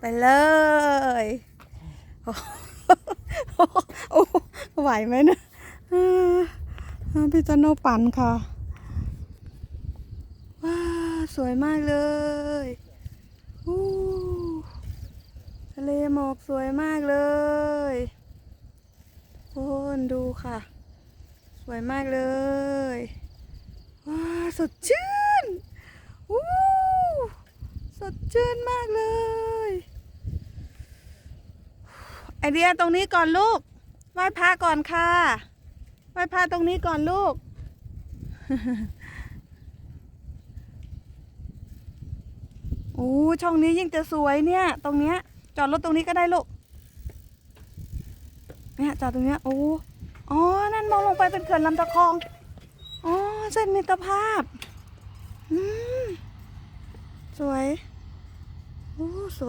ไปเลยโอ้โอ้ไหวไหมเนี่ยเออเอาพี่จันโนปั่นค่ะ ว้า สวยมากเลยทะเลหมอกสวยมากเลยโคนดูค่ะ วยมากเลยว้าสดชื่นอู้สดชื่นมากเลยไอเดียตรงนี้ก่อนลูกไหว้พระก่อนค่ะไหว้พระตรงนี้ก่อนลูก โอ้ช่องนี้ยิ่งจะสวยเนี่ย ตรงเนี้ย จอดรถตรงนี้ก็ได้ลูกเนี่ยจอดตรงเนี้ยโอ้ อ๋อ นั่นมองลงไปเป็นเขื่อนลำตะคอง อ๋อ เส้นมิตรภาพ อืม สวย โอ้สวย